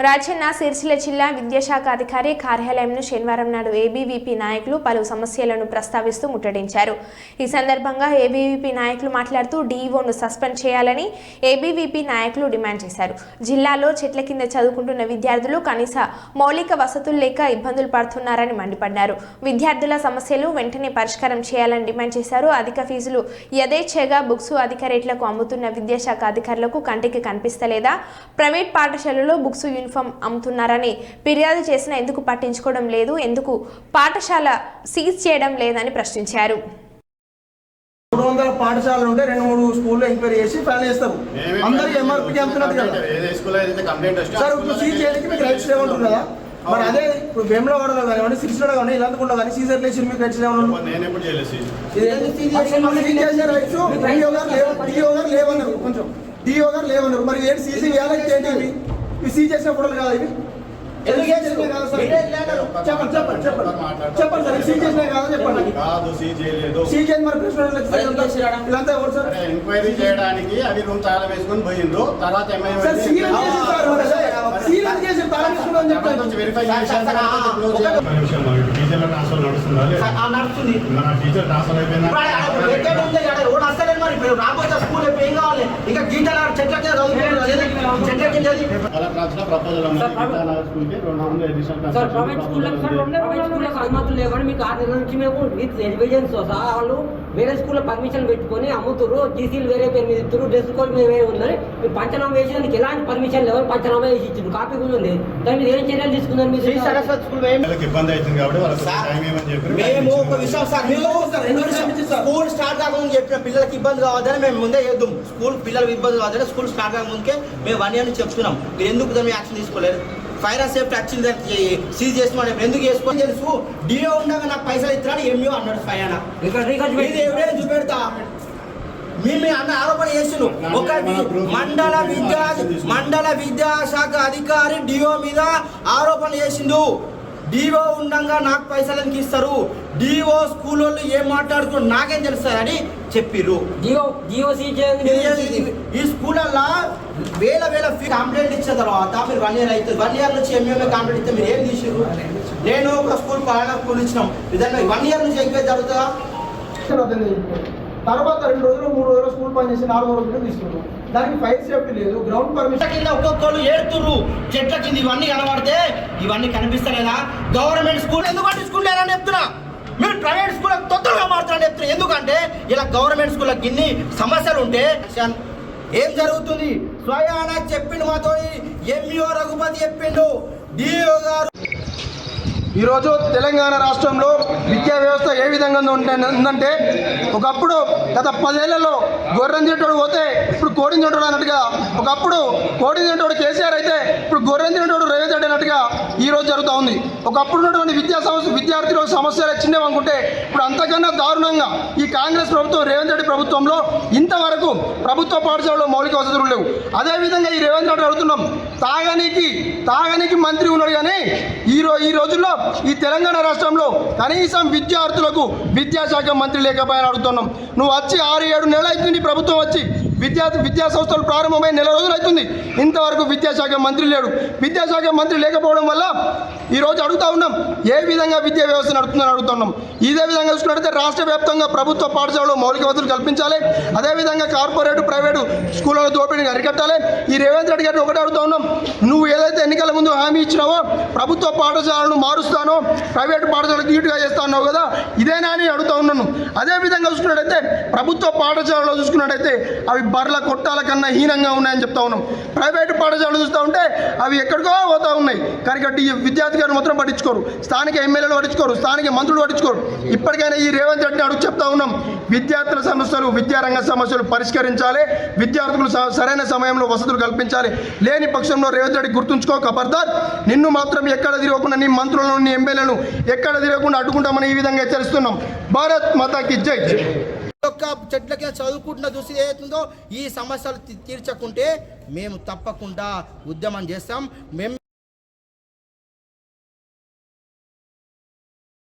రాజన్న సిరిసిల్ల జిల్లా విద్యాశాఖ అధికారి కార్యాలయంను శనివారం నాడు ఏబీవీపీ నాయకులు పలు సమస్యలను ప్రస్తావిస్తూ ముట్టడించారు. ఈ సందర్భంగా ఏబీవీపీ నాయకులు మాట్లాడుతూ డీఈఓను సస్పెండ్ చేయాలని ఏబీవీపీ నాయకులు డిమాండ్ చేశారు. జిల్లాలో చెట్ల కింద చదువుకుంటున్న విద్యార్థులు కనీస మౌలిక వసతులు లేక ఇబ్బందులు పడుతున్నారని మండిపడ్డారు. విద్యార్థుల సమస్యలు వెంటనే పరిష్కారం చేయాలని డిమాండ్ చేశారు. అధిక ఫీజులు యథేచ్ఛగా బుక్స్ అధిక రేట్లకు అమ్ముతున్న విద్యాశాఖ అధికారులకు కంటికి కనిపిస్తలేదా? ప్రైవేట్ పాఠశాలలో బుక్స్ యూనిఫామ్ అమ్ముతున్నారని ఫిర్యాదు చేసినా ఎందుకు పట్టించుకోవడం లేదు ఎందుకు పాఠశాల సీజ్ చేయడం లేదని ప్రశ్నించారు. మూడు వందల పాఠశాలలు ఉంటే రెండు మూడు స్కూల్లో ఎంక్వైరీ చేసి ఫైనల్ చేస్తారు. అందరికి ఎంఆర్పీకి అమ్ముతున్నట్టు కదా. సార్ ఇప్పుడు సీజ్ చేయడానికి మీకు రైట్స్ ఏమంటారు కదా మరి అదే ఇప్పుడు వేములవాడలో కానివ్వండి సిరిసిలో కానీ ఇలాంటికుండా కానీ సీజర్ లేచి మీకు రైట్స్ ఏమన్నారు నేను ఎప్పుడు చేయలేదు సీజ్. సీజ్ చేసే రైట్స్ డిఓ గారు లేవ- డిఓ గారు లేవన్నారు కొంచెం. డిఓ గారు లేవన్నారు. మరి ఏంటి సీజీ వేయాలంటే ఏంటి? ఇవి సీజ్ చేసిన ఫోటోలు కదా ఇవి కాదా సార్? చెప్పండి చెప్పండి చెప్పండి. చెప్పండి సార్ సీజ్ చేసినా కాదా చెప్పండి. కాదు సీజ్ చేయలేదు. సీజ్ చేసి మరి ప్రశ్న ఇలాంతా ఎవరు సార్? అరే, ఎంక్వైరీ చేయడానికి అవి రూమ్ తాళం వేసుకొని పోయిండ్రు. తర్వాత టీచర్ల ట్రాన్స్ఫర్ నడుస్తుందా లేదా? ఆ నడుస్తుంది. నా టీచర్ ట్రాన్స్ఫర్ అయిపోయిందా? ఇప్పుడు ఆడ వెకేట్ ఉంది, ఆడ రోడ్ అస్సలేదు మరి ఇప్పుడు. రాబోతే స్కూల్ అయిపోయి ఏం కావాలి? ఇంకా గీతలు ఆడ చెట్ల కింద చదువుకోవాలి చెట్ల కింద చదివి అలా ట్రాన్స్ఫర్ ప్రపోజల్ స్కూళ్ళకి అనుమతులు లేవని మీకు ఆరు నెలల నుంచి మేము విత్ ఎవిడెన్స్ సహా వాళ్ళు వేరే స్కూల్లో పర్మిషన్ పెట్టుకొని అమ్ముతురు జీసీలు వేరే పేరు మీద ఇస్తారు డ్రెస్ కోడ్ మీద వేరే ఉందని మీరు పంచనామా వేసినందుకు ఎలాంటి పర్మిషన్ లేవని పంచనామా వేసి ఇచ్చింది. కాపీ కూడా ఉంది. దాని మీద ఏం చర్యలు తీసుకున్నారు శ్రీ మీరు సరస్వతి స్కూల్ ఇబ్బంది అవుతుంది కాబట్టి మేము ఒక విషయం సార్. స్కూల్ స్టార్ట్ కాకముందు చెప్పిన పిల్లలకి ఇబ్బంది కావద్దని మేము ముందే చేద్దాం స్కూల్ పిల్లలకి ఇబ్బంది కావద్దని స్కూల్ స్టార్ట్ కాకముందుకే మేము వన్ ఇయర్ నుంచి చెప్తున్నాం. మీరు ఎందుకు దాన్ని యాక్షన్ తీసుకోలేదు? Fire and safety action seize చేస్తున్నాం మేము ఎందుకు చేసుకోని తెలుసు? డిఓ ఉండగా నాకు పైసలు ఇస్తున్నాడు ఎంఈఓ అన్నాడు ఇది ఎవిడెన్స్ చూపెడతా. మీ మీ అన్న ఆరోపణ చేస్తును ఒక మండల విద్యా మండల విద్యాశాఖ అధికారి డిఓ మీద ఆరోపణ చేసిండు. డిఓ ఉండగా నాకు పైసలు ఎందుకు ఇస్తారు? డిఓ స్కూల్ వాళ్ళు ఏం మాట్లాడుకున్నారు నాకేం తెలుస్తారని చెప్పిర్రు. సీజ్ చేయండి ఈ- స్కూళ్ళల్లో వేల వేల ఫీ కంప్లైంట్ ఇచ్చిన తర్వాత మీరు వన్ ఇయర్ అవుతుంది వన్ ఇయర్ నుంచి ఎంఏ కంప్లైంట్ ఇస్తే మీరు ఏం తీసిర్రు? నేను ఒక స్కూల్ పాలన స్కూల్ ఇచ్చినాం. విధంగా వన్ ఇయర్ నుంచి ఎంక్వైరీ జరుగుతుందా? తర్వాత రెండు రోజులు మూడు రోజులు స్కూల్ పని చేసి నాలుగు రోజులు తీసుకున్నాం దానికి ఫైర్ సేఫ్టీ లేదు గ్రౌండ్ పర్మిషన్ కింద ఒక్కొక్కరు ఏడుతుర్రు. చెట్ల కింద ఇవన్నీ కనబడితే ఇవన్నీ కనిపిస్తలేదా? గవర్నమెంట్ స్కూల్ ఎందుకు పట్టించుకుంటారని చెప్తున్నా. మీరు ప్రైవేట్ స్కూల్ తొందరగా మారుతారని చెప్తున్నా. ఎందుకంటే ఇలా గవర్నమెంట్ స్కూల్ ఇన్ని సమస్యలు ఉంటే ఏం జరుగుతుంది? స్వయాన చెప్పిండు మాతో ఎంఈఓ రఘుపతి చెప్పిండు. డిఓ గారు ఈరోజు తెలంగాణ రాష్ట్రంలో విద్యా వ్యవస్థ ఏ విధంగా ఉంటే ఉందంటే ఒకప్పుడు గత పదేళ్ళలో గొర్రెం తింటోడు పోతే ఇప్పుడు కోడిని తింటాడు అన్నట్టుగా ఒకప్పుడు కోడిని తింటోడు కేసీఆర్ అయితే ఇప్పుడు గొర్రెం తింటోడు రేవంత్ రెడ్డి అన్నట్టుగా ఈ రోజు జరుగుతూ ఉంది. ఒకప్పుడు ఉన్నటువంటి విద్యా సంస్థ విద్య సమస్యలు చిన్నవి అనుకుంటే ఇప్పుడు అంతకన్నా దారుణంగా ఈ కాంగ్రెస్ ప్రభుత్వం రేవంత్ రెడ్డి ప్రభుత్వంలో ఇంతవరకు ప్రభుత్వ పాఠశాలలో మౌలిక వసతులు లేవు. అదేవిధంగా ఈ రేవంత్ రెడ్డి అడుగుతున్నాం తాగనీకి తాగనీకి మంత్రి ఉన్నాడు కానీ ఈ రో ఈ రోజుల్లో ఈ తెలంగాణ రాష్ట్రంలో కనీసం విద్యార్థులకు విద్యాశాఖ మంత్రి లేకపోయాని అడుగుతున్నాం. నువ్వు వచ్చి ఆరు ఏడు నెలలు అవుతుంది ప్రభుత్వం వచ్చి. విద్యా విద్యా సంస్థలు ప్రారంభమై నెల రోజులు అవుతుంది. ఇంతవరకు విద్యాశాఖ మంత్రి లేడు. విద్యాశాఖ మంత్రి లేకపోవడం వల్ల ఈరోజు అడుగుతా ఉన్నాం ఏ విధంగా విద్యా వ్యవస్థ నడుపుతుందని అడుగుతున్నాం ఇదే విధంగా చూసుకున్నట్లయితే రాష్ట్ర వ్యాప్తంగా ప్రభుత్వ పాఠశాలలో మౌలిక వసతులు కల్పించాలి. అదేవిధంగా కార్పొరేట్ ప్రైవేటు స్కూళ్ళ దోపిడీని అరికట్టాలి. ఈ రేవంత్ రెడ్డి గారిని ఒకటే అడుగుతా ఉన్నాం నువ్వు ఏదైతే ఎన్నికల ముందు హామీ ఇచ్చినావో ప్రభుత్వ పాఠశాలను మారుస్తానో ప్రైవేట్ పాఠశాలకు నీటుగా చేస్తా అన్నావు కదా ఇదేనా అని అడుగుతా ఉన్నాను. అదే విధంగా చూసుకున్నట్టయితే ప్రభుత్వ పాఠశాలలో చూసుకున్నట్టయితే అవి బర్ల కొట్టాల కన్నా హీనంగా ఉన్నాయని చెప్తా ఉన్నాం. ప్రైవేట్ పాఠశాలలు చూస్తూ ఉంటే అవి ఎక్కడికో పోతా ఉన్నాయి. కానీ ఈ విద్యార్థి గారు మాత్రం పట్టించుకోరు. స్థానిక ఎమ్మెల్యేలు పట్టించుకోరు. స్థానిక మంత్రులు పట్టించుకోరు. ఇప్పటికైనా ఈ రేవంత్ రెడ్డి అడుగు చెప్తా ఉన్నాం. విద్యార్థుల సమస్యలు విద్యారంగ సమస్యలు పరిష్కరించాలి. విద్యార్థులు స- సరైన సమయంలో వసతులు కల్పించాలి. లేని పక్షంలో రేవంత్ రెడ్డి గుర్తుంచుకో ఖబర్దార్ నిన్ను మాత్రం ఎక్కడ తిరగకుండా నీ మంత్రులను నీ ఎమ్మెల్యేలను ఎక్కడ తిరగకుండా అడ్డుకుంటామని ఈ విధంగా హెచ్చరిస్తున్నాం. భారత్ మాతాకి జై. యొక్క చెట్ల కింద చదువుకుంటున్న దృష్టి ఏదైతుందో ఈ సమస్యలు తీర్చకుంటే మేము తప్పకుండా ఉద్యమం చేస్తాం. మేము